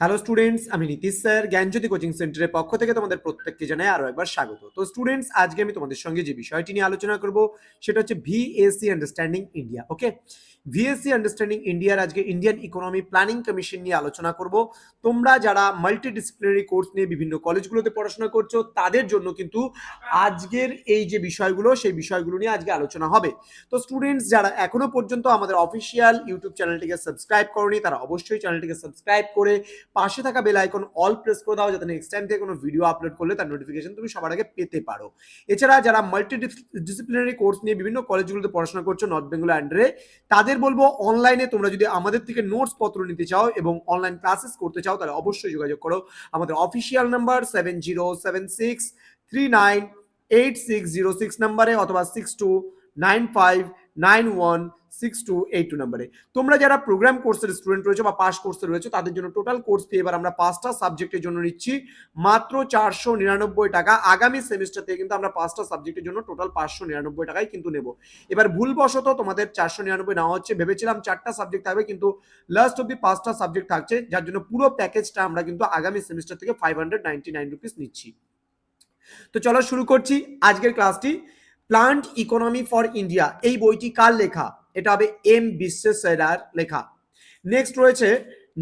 Hello students আমি Nitish sir, জ্ঞানজ্যোতি coaching সেন্টারের পক্ষ থেকে তোমাদের প্রত্যেককে জানাই আরও একবার স্বাগত। তো স্টুডেন্টস আজকে আমি তোমাদের সঙ্গে যে বিষয়টি নিয়ে আলোচনা করব, সেটা হচ্ছে VSC understanding India okay VSC understanding ইন্ডিয়ার আজকে ইন্ডিয়ান ইকোনমি প্ল্যানিং কমিশন নিয়ে আলোচনা করব। তোমরা যারা মাল্টি ডিসিপ্লিনারি কোর্স নিয়ে বিভিন্ন কলেজগুলোতে পড়াশোনা করছ, তাদের জন্য কিন্তু আজকের এই যে বিষয়গুলো, সেই বিষয়গুলো নিয়ে আজকে আলোচনা হবে। তো স্টুডেন্টস যারা এখনও পর্যন্ত আমাদের অফিসিয়াল ইউটিউব চ্যানেলটিকে সাবস্ক্রাইব করনি, তারা অবশ্যই চ্যানেলটিকে সাবস্ক্রাইব করে পাশে থাকা বেল আইকন অল প্রেস করে দাও যাতে নেক্সট টাইম থেকে কোনো ভিডিও আপলোড করলে তার নোটিফিকেশন তুমি সবার আগে পেতে পারো। এছাড়া যারা মাল্টি ডিসিপ্লিনারি কোর্স নিয়ে বিভিন্ন কলেজগুলোতে পড়াশোনা করছ নর্থ বেঙ্গল আন্ডারে তাদের বলব অনলাইনে তোমরা যদি আমাদের থেকে নোটস পত্র নিতে চাও এবং অনলাইন ক্লাসেস করতে চাও, তাহলে অবশ্যই যোগাযোগ করো। আমাদের official number seven zero seven six three nine eight six zero six নাম্বারে অথবা six two nine five nine one six two eight two নাম্বারে তোমরা যারা প্রোগ্রাম কোর্সের স্টুডেন্ট রয়েছে বা পাস কোর্সে রয়েছে, তাদের জন্য টোটাল কোর্স ফি এবার আমরা পাঁচটা সাবজেক্টের জন্য নিচ্ছি। মাত্র চারশো নিরানব্বই টাকা। আগামী সেমিস্টার থেকে কিন্তু আমরা পাঁচটা সাবজেক্টের জন্য টোটাল পাঁচশো নিরানব্বই টাকায় কিন্তু নেব। এবার ভুলবশত তোমাদের চারশো নিরানব্বই নেওয়া হচ্ছে, ভেবেছিলাম চারটা সাবজেক্ট থাকবে কিন্তু লাস্ট অব্দি পাঁচটা সাবজেক্ট থাকছে, যার জন্য পুরো প্যাকেজটা আমরা কিন্তু আগামী সেমিস্টার থেকে five hundred ninety nine rupees নিচ্ছি। তো চলো শুরু করছি আজকের ক্লাসটি প্লান্ট ইকোনমি ফর ইন্ডিয়া এই বইটি কার লেখা? এটা হবে এম বিশ্বেশ্বরার লেখা। নেক্সট রয়েছে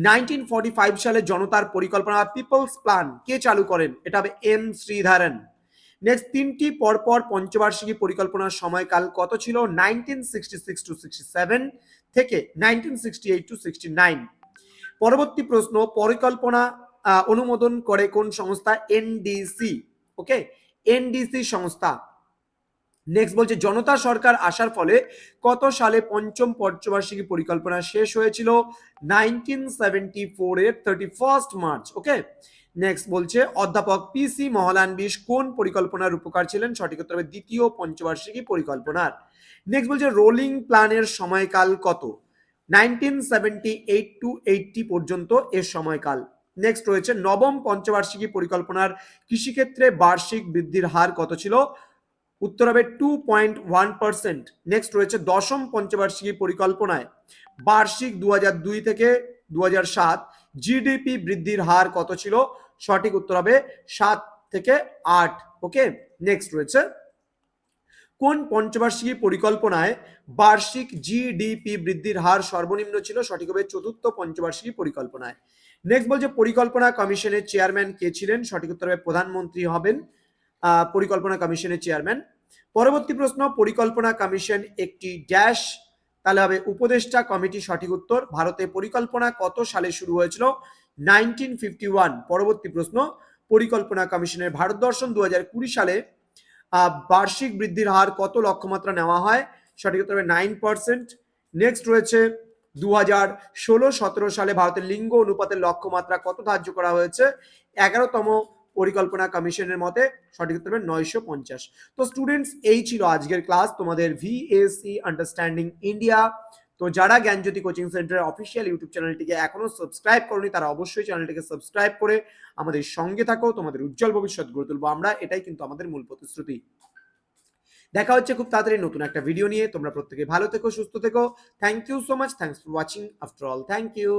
নাইনটিন ফর্টি ফাইভ সালে জনতার পরিকল্পনা পিপলস প্ল্যান কে চালু করেন? এটা হবে এম শ্রীধরন। নেক্সট তিনটি পরপর পঞ্চবার্ষিকী পরিকল্পনার সময়কাল কত ছিল? Nineteen sixty six to sixty seven থেকে nineteen sixty eight to sixty nine পরবর্তী প্রশ্ন, পরিকল্পনা অনুমোদন করে কোন সংস্থা? এনডিসি ওকে এনডিসি সংস্থা। নেক্সট বলছে, জনতা সরকার আসার ফলে কত সালে পঞ্চম পঞ্চবার্ষিকী পরিকল্পনা শেষ হয়েছিল? নাইনটিন সেভেন্টি ফোর এর thirty first March okay next বলছে, অধ্যাপক পিসি মহলানবিশ কোন পরিকল্পনার রূপকার ছিলেন? সঠিক উত্তর দ্বিতীয় পঞ্চবার্ষিকী পরিকল্পনার। নেক্সট বলছে রোলিং প্ল্যানের সময়কাল কত? Nineteen seventy eight to eighty পর্যন্ত এর সময়কাল। নেক্সট রয়েছে, নবম পঞ্চবার্ষিকী পরিকল্পনার কৃষিক্ষেত্রে বার্ষিক বৃদ্ধির হার কত ছিল? উত্তর হবে two point one percent next রয়েছে দশম পঞ্চবার্ষিকী পরিকল্পনায়। বার্ষিক দু দুই থেকে দু সাত জিডিপি বৃদ্ধির হার কত ছিল? সঠিক উত্তর হবে সাত থেকে আট। ওকে নেক্সট রয়েছে। কোন পঞ্চবার্ষিকী পরিকল্পনায় বার্ষিক জিডিপি বৃদ্ধির হার সর্বনিম্ন ছিল? সঠিক হবে চতুর্থ পঞ্চবার্ষিকী পরিকল্পনায়। নেক্সট বলছে পরিকল্পনা কমিশনের চেয়ারম্যান কে ছিলেন? সঠিক উত্তর হবে প্রধানমন্ত্রী হবেন। পরিকল্পনা কমিশনের চেয়ারম্যান। পরবর্তী প্রশ্ন, পরিকল্পনা কমিশন একটি ড্যাশ, তাহলে হবে উপদেষ্টা কমিটি সঠিক উত্তর। ভারতে পরিকল্পনা কত সালে শুরু হয়েছিল? Nineteen fifty one. পরবর্তী প্রশ্ন, পরিকল্পনা কমিশনের ভারত দর্শন দু কুড়ি সালে বার্ষিক বৃদ্ধির হার কত লক্ষ্যমাত্রা নেওয়া হয়? সঠিক উত্তর হবে নাইন পার্সেন্ট। নেক্সট রয়েছে দু হাজার ষোলো সতেরো সালে ভারতের লিঙ্গ অনুপাতের লক্ষ্যমাত্রা কত ধার্য করা হয়েছে? এগারোতম পরিকল্পনা কমিশনের মতে সঠিক উত্তর হবে নয়শো পঞ্চাশ। তো স্টুডেন্টস এই ছিল আজকের ক্লাস তোমাদের ভিএসসি আন্ডারস্ট্যান্ডিং ইন্ডিয়া তো যারা জ্ঞানজ্যোতি কোচিং সেন্টারের অফিসিয়াল ইউটিউব চ্যানেলটিকে এখনও সাবস্ক্রাইব করনি, তারা অবশ্যই চ্যানেলটিকে সাবস্ক্রাইব করে আমাদের সঙ্গে থাকো, তোমাদের উজ্জ্বল ভবিষ্যৎ গড়ে তুলবো আমরা। এটাই কিন্তু আমাদের মূল প্রতিশ্রুতি। দেখা হচ্ছে খুব তাড়াতাড়ি নতুন একটা ভিডিও নিয়ে। তোমরা প্রত্যেকে ভালো থেকো, সুস্থ থেকো। Thank you so much thanks for watching after all thank you